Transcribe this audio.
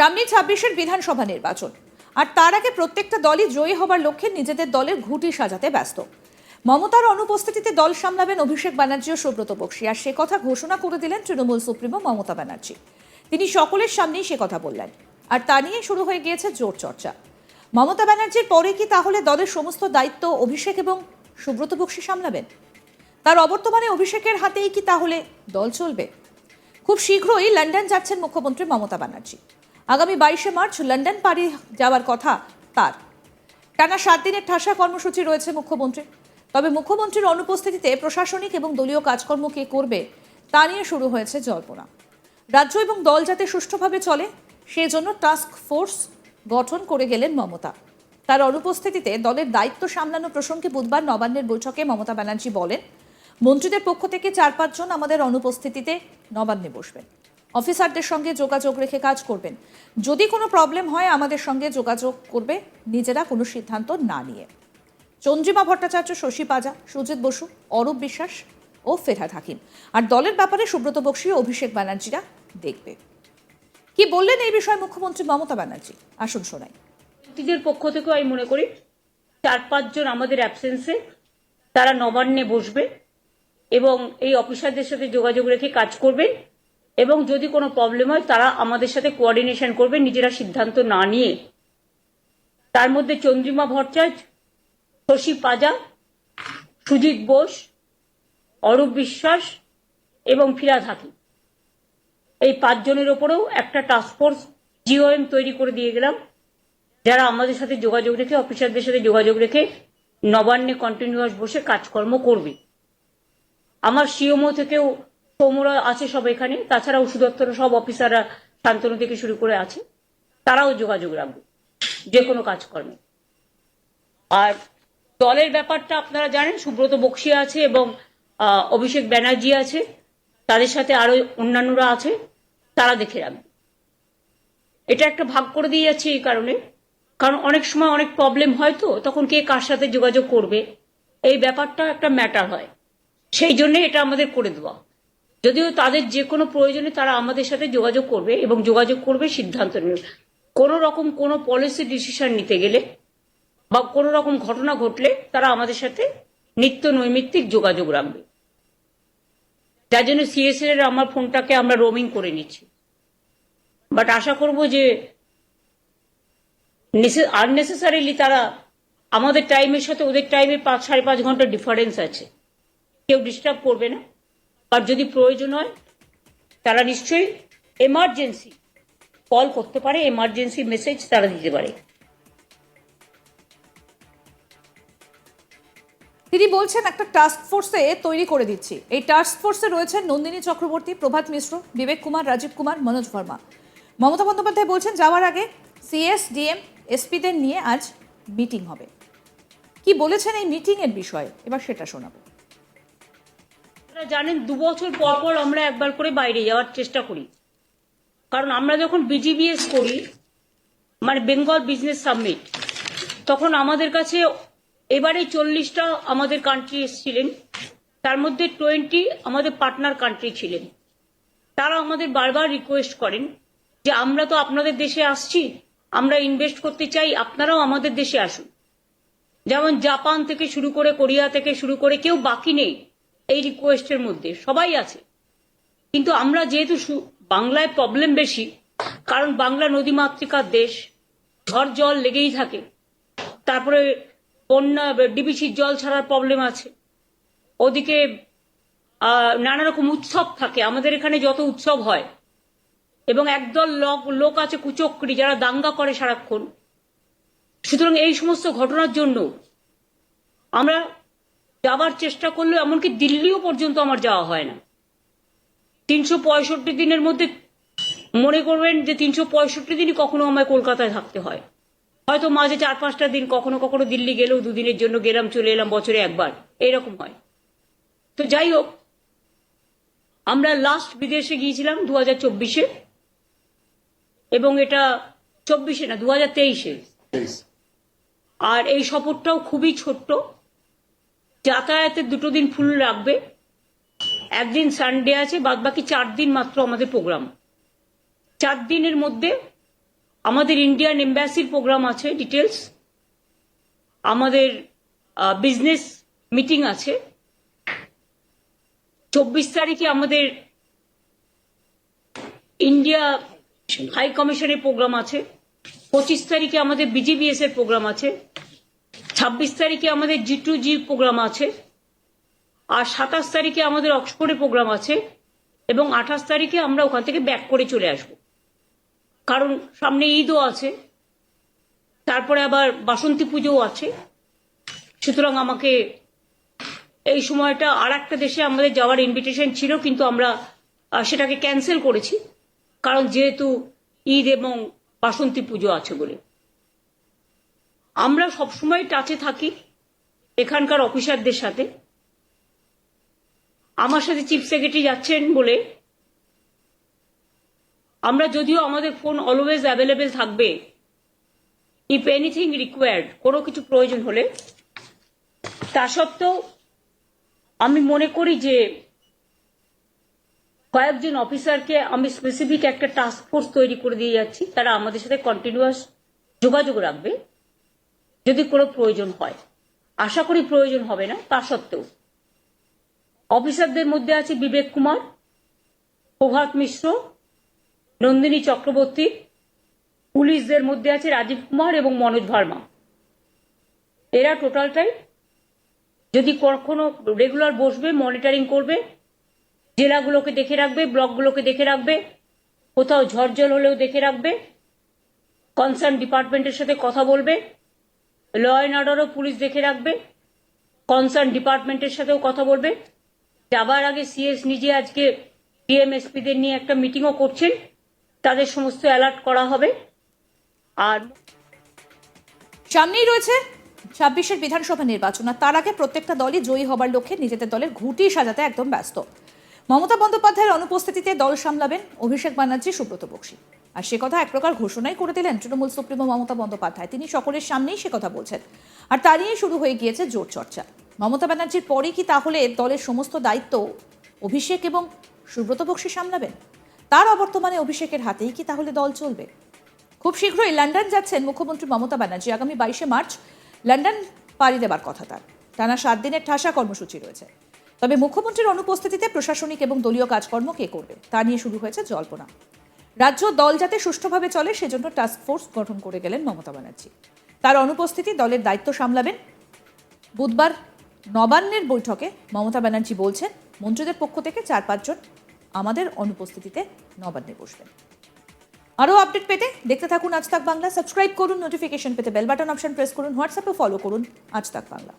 সামনে ছাব্বিশের বিধানসভা নির্বাচন। আর তার আগে প্রত্যেকটা দলই জয়ী হবার লক্ষ্যে নিজেদের দলের ঘুঁটি সাজাতে ব্যস্ত। মমতার অনুপস্থিতিতে দল সামলাবেন অভিষেক ব্যানার্জি ও সুব্রত বক্সী। আর সে কথা ঘোষণা করে দিলেন তৃণমূল সুপ্রিমো মমতা ব্যানার্জি। তিনি সকলের সামনেই সে কথা বললেন। আর তা নিয়ে শুরু হয়ে গিয়েছে জোর চর্চা। মমতা ব্যানার্জির পরে কি তাহলে দলের সমস্ত দায়িত্ব অভিষেক এবং সুব্রত বক্সী সামলাবেন? তার অবর্তমানে অভিষেকের হাতেই কি তাহলে দল চলবে? খুব শীঘ্রই লন্ডন যাচ্ছেন মুখ্যমন্ত্রী মমতা ব্যানার্জি। আগামী বাইশে মার্চ লন্ডন পাড়ি যাওয়ার কথা তার। টানা সাত দিনের ঠাসা কর্মসূচি রয়েছে মুখ্যমন্ত্রী তবে মুখ্যমন্ত্রীর অনুপস্থিতিতে প্রশাসনিক এবং দলীয় কাজকর্ম কে করবে তা নিয়ে শুরু হয়েছে জল্পনা। রাজ্য এবং দল যাতে সুষ্ঠুভাবে চলে, সেজন্য টাস্ক ফোর্স গঠন করে গেলেন মমতা। তার অনুপস্থিতিতে দলের দায়িত্ব সামলানো প্রসঙ্গে বুধবার নবান্নের বৈঠকে মমতা ব্যানার্জি বলেন, মন্ত্রীদের পক্ষ থেকে চার পাঁচজন আমাদের অনুপস্থিতিতে নবান্নে বসবেন। অফিসারদের সঙ্গে যোগাযোগ রেখে কাজ করবেন। যদি কোনো প্রবলেম হয়, আমাদের সঙ্গে যোগাযোগ করবে নিজেরা কোনো সিদ্ধান্ত না নিয়ে। চন্দ্রিমা ভট্টাচার্য, শশী পাজা, সুজিত বসু, অরূপ বিশ্বাস ও ফেরহাদ হাকিম। আর দলের ব্যাপারে সুব্রত বক্সী ও অভিষেক ব্যানার্জিরা দেখবে। কি বললেন এই বিষয়ে মুখ্যমন্ত্রী মমতা ব্যানার্জি? আসুন শোনাই। ব্যক্তিদের পক্ষ থেকেও আমি মনে করি, চার পাঁচজন আমাদের অ্যাবসেন্সে তারা নবান্নে বসবে এবং এই অফিসারদের সাথে যোগাযোগ রেখে কাজ করবে। এবং যদি কোনো প্রবলেম হয়, তারা আমাদের সাথে কোঅর্ডিনেশন করবে, নিজেরা সিদ্ধান্ত না নিয়ে। তার মধ্যে চন্দ্রিমা ভট্টাচার্য, শশী পাজা, সুজিত বোস, অরূপ বিশ্বাস এবং ফিরাদ হাকিম। এই পাঁচজনের ওপরেও একটা টাস্কফোর্স জিওএম তৈরি করে দিয়ে গেলাম, যারা আমাদের সাথে যোগাযোগ রেখে, অফিসারদের সাথে যোগাযোগ রেখে নবান্নে কন্টিনিউয়াস বসে কাজকর্ম করবে। আমার সিওমো থেকেও সৌমরা আছে সব এখানে। তাছাড়া ওষুধ দপ্তরের সব অফিসাররা শান্তনু থেকে শুরু করে আছে। তারাও যোগাযোগ রাখবে, যে কোনো কাজকর্মে। আর দলের ব্যাপারটা আপনারা জানেন, সুব্রত বক্সি আছে এবং অভিষেক ব্যানার্জি আছে। তাদের সাথে আরও অন্যান্যরা আছে, তারা দেখে রাখবে। এটা একটা ভাগ করে দিয়ে যাচ্ছে এই কারণে। কারণ অনেক সময় অনেক প্রবলেম হয় তো, তখন কে কার সাথে যোগাযোগ করবে? এই ব্যাপারটা একটা ম্যাটার হয়। সেই জন্য এটা আমাদের করে দেওয়া। যদিও তাদের যে কোনো প্রয়োজনে তারা আমাদের সাথে যোগাযোগ করবে এবং যোগাযোগ করবে সিদ্ধান্ত নেবে কোনো রকম কোনো পলিসি ডিসিশন নিতে গেলে বা কোনো রকম ঘটনা ঘটলে তারা আমাদের সাথে নিত্য নৈমিত্তিক যোগাযোগ রাখবে। যার জন্য সিএসএল এর আমার ফোনটাকে আমরা রোমিং করে নিচ্ছি। বাট আশা করব যে আননেসেসারিলি তারা আমাদের টাইমের সাথে ওদের টাইমের পাঁচ, সাড়ে পাঁচ ঘণ্টা ডিফারেন্স আছে। কেউ ডিস্টার্ব করবে না। আর যদি প্রয়োজন হয়, তারা নিশ্চয়ই এমার্জেন্সি কল করতে পারে এমার্জেন্সি মেসেজ তারা দিতে পারে। তিনি বলছেন, একটা টাস্ক ফোর্সে তৈরি করে দিচ্ছি। এই টাস্ক ফোর্সে রয়েছেন নন্দিনী চক্রবর্তী, প্রভাত মিশ্র, বিবেক কুমার, রাজীব কুমার, মনোজ ভার্মা। মমতা বন্দ্যোপাধ্যায় বলছেন, যাওয়ার আগে সিএস ডিএম এসপিদের নিয়ে আজ মিটিং হবে। কি বলেছেন এই মিটিং এর বিষয়ে? এবার সেটা শোনাবো। আপনারা জানেন, দু বছর পর পর আমরা একবার করে বাইরে যাওয়ার চেষ্টা করি। কারণ আমরা যখন বিজিবিএস করি মানে বেঙ্গল বিজনেস সাবমিট তখন আমাদের কাছে এবারে চল্লিশটা আমাদের কান্ট্রি এসেছিলেন। তার মধ্যে টোয়েন্টি আমাদের পার্টনার কান্ট্রি ছিলেন। তারা আমাদের বারবার রিকোয়েস্ট করেন যে, আমরা তো আপনাদের দেশে আসছি, আমরা ইনভেস্ট করতে চাই, আপনারাও আমাদের দেশে আসুন। যেমন জাপান থেকে শুরু করে কোরিয়া থেকে শুরু করে কেউ বাকি নেই। এই রিকোয়েস্টের মধ্যে সবাই আছে। কিন্তু আমরা যেহেতু বাংলায় প্রবলেম বেশি, কারণ বাংলা নদীমাতৃকার দেশ, ঝড় জল লেগেই থাকে, তারপরে বন্যা ডিবিসির জল ছাড়ার প্রবলেম আছে। ওদিকে নানা রকম উৎসব থাকে, আমাদের এখানে যত উৎসব হয়, এবং একদল লোক লোক আছে কুচক্রি, যারা দাঙ্গা করে সারাক্ষণ। সুতরাং এই সমস্ত ঘটনার জন্য আমরা যাবার চেষ্টা করলেও এমনকি দিল্লিও পর্যন্ত আমার যাওয়া হয় না। তিনশো পঁয়ষট্টি দিনের মধ্যে মনে করবেন যে তিনশো পঁয়ষট্টি দিনই কখনো আমায় কলকাতায় থাকতে হয়। হয়তো মাঝে চার পাঁচটা দিন কখনো কখনো দিল্লি গেলেও দুদিনের জন্য গেলাম চলে এলাম বছরে একবার। এরকম হয়। তো যাই হোক আমরা লাস্ট বিদেশে গিয়েছিলাম দু হাজার চব্বিশে এবং এটা চব্বিশে না দু হাজার তেইশে। আর এই সফরটাও খুবই ছোট্ট। যাতায়াতের দুটো দিন ফুল রাখবে। একদিন সানডে আছে বাদ বাকি চার দিন মাত্র আমাদের প্রোগ্রাম চার দিনের মধ্যে আমাদের ইন্ডিয়ান এম্বাসির প্রোগ্রাম আছে ডিটেলস আমাদের বিজনেস মিটিং আছে। চব্বিশ তারিখে আমাদের ইন্ডিয়া হাই কমিশনের প্রোগ্রাম আছে। পঁচিশ তারিখে আমাদের বিজিবিএস এর প্রোগ্রাম আছে। ছাব্বিশ তারিখে আমাদের জি টু জি প্রোগ্রাম আছে, আর সাতাশ তারিখে আমাদের অক্সফোর্ডে প্রোগ্রাম আছে, এবং আঠাশ তারিখে আমরা ওখান থেকে ব্যাক করে চলে আসব। কারণ সামনে ঈদও আছে, তারপরে আবার বাসন্তী পুজোও আছে। সুতরাং আমাকে এই সময়টা আর একটা দেশে আমাদের যাওয়ার ইনভিটেশন ছিল, কিন্তু আমরা সেটাকে ক্যান্সেল করেছি, কারণ যেহেতু ঈদ এবং বাসন্তী পুজো আছে বলে। আমরা সবসময় টাচে থাকি এখানকার অফিসারদের সাথে। আমার সাথে চিফ সেক্রেটারি যাচ্ছেন বলে আমরা যদিও আমাদের ফোন অলওয়েজ অ্যাভেলেবেল থাকবে ইফ এনিথিং রিকোয়ার্ড কোনো কিছু প্রয়োজন হলে। তা সত্ত্বেও আমি মনে করি যে কয়েকজন অফিসারকে আমি স্পেসিফিক একটা টাস্ক ফোর্স তৈরি করে দিয়ে যাচ্ছি। তারা আমাদের সাথে কন্টিনিউয়াস যোগাযোগ রাখবে। যদি কোনো প্রয়োজন হয়। আশা করি প্রয়োজন হবে না, তা সত্ত্বেও। অফিসারদের মধ্যে আছে বিবেক কুমার প্রভাত মিশ্র, নন্দিনী চক্রবর্তী, পুলিশদের মধ্যে আছে রাজীব কুমার এবং মনোজ ভার্মা। এরা টোটালটাই যদি কখনো রেগুলার বসবে, মনিটরিং করবে, জেলাগুলোকে দেখে রাখবে, ব্লকগুলোকে দেখে রাখবে, কোথাও ঝড়জল হলেও দেখে রাখবে, কনসার্ন ডিপার্টমেন্টের সাথে কথা বলবে ল অ্যান্ড অর্ডারও পুলিশ দেখে রাখবে। কনসার্ন ডিপার্টমেন্টের সাথেও কথা বলবে। যাবার আগে সিএস নিজে আজকে ডিএমএসপিদের নিয়ে একটা মিটিংও করছেন। তাদের সমস্ত অ্যালার্ট করা হবে। আর সামনেই রয়েছে ছাব্বিশের বিধানসভা নির্বাচন। আর তার আগে প্রত্যেকটা দলই জয়ী হবার লক্ষ্যে নিজেদের দলের ঘুঁটি সাজাতে একদম ব্যস্ত। মমতা বন্দ্যোপাধ্যায়ের অনুপস্থিতিতে দল সামলাবেন অভিষেক ব্যানার্জি, সুব্রত বক্সী। আর সে কথা এক প্রকার ঘোষণাই করে দিলেন তৃণমূল সুপ্রিমো মমতা বন্দ্যোপাধ্যায়। তিনি সকলের সামনেই সে কথা বলছেন। আর তা নিয়ে শুরু হয়ে গিয়েছে জোর চর্চা। মমতা ব্যানার্জির পরে কি তাহলে দলের সমস্ত দায়িত্ব অভিষেক এবং সুব্রত বক্সী সামলাবেন? তার অবর্তমানে অভিষেকের হাতেই কি তাহলে দল চলবে? খুব শীঘ্রই লন্ডন যাচ্ছেন মুখ্যমন্ত্রী মমতা ব্যানার্জি। আগামী বাইশে মার্চ লন্ডন পাড়ি দেবার কথা তার। টানা সাত দিনের ঠাসা কর্মসূচি রয়েছে। তবে মুখ্যমন্ত্রীর অনুপস্থিতিতে প্রশাসনিক এবং দলীয় কাজকর্ম কে করবে? তা নিয়ে শুরু হয়েছে জল্পনা। রাজ্য দল যাতে সুষ্ঠুভাবে চলে, সেজন্য টাস্ক ফোর্স গঠন করে গেলেন মমতা ব্যানার্জি। তার অনুপস্থিতি দলের দায়িত্ব সামলাবেন। বুধবার নবান্নের বৈঠকে মমতা ব্যানার্জি বলছেন, মন্ত্রীদের পক্ষ থেকে চার পাঁচজন আমাদের অনুপস্থিতিতে নবান্নে বসবেন। আরও আপডেট পেতে দেখতে থাকুন আজ তাক বাংলা। সাবস্ক্রাইব করুন, নোটিফিকেশন পেতে বেল বাটন অপশন প্রেস করুন হোয়াটসঅ্যাপে ফলো করুন আজ তাক বাংলা।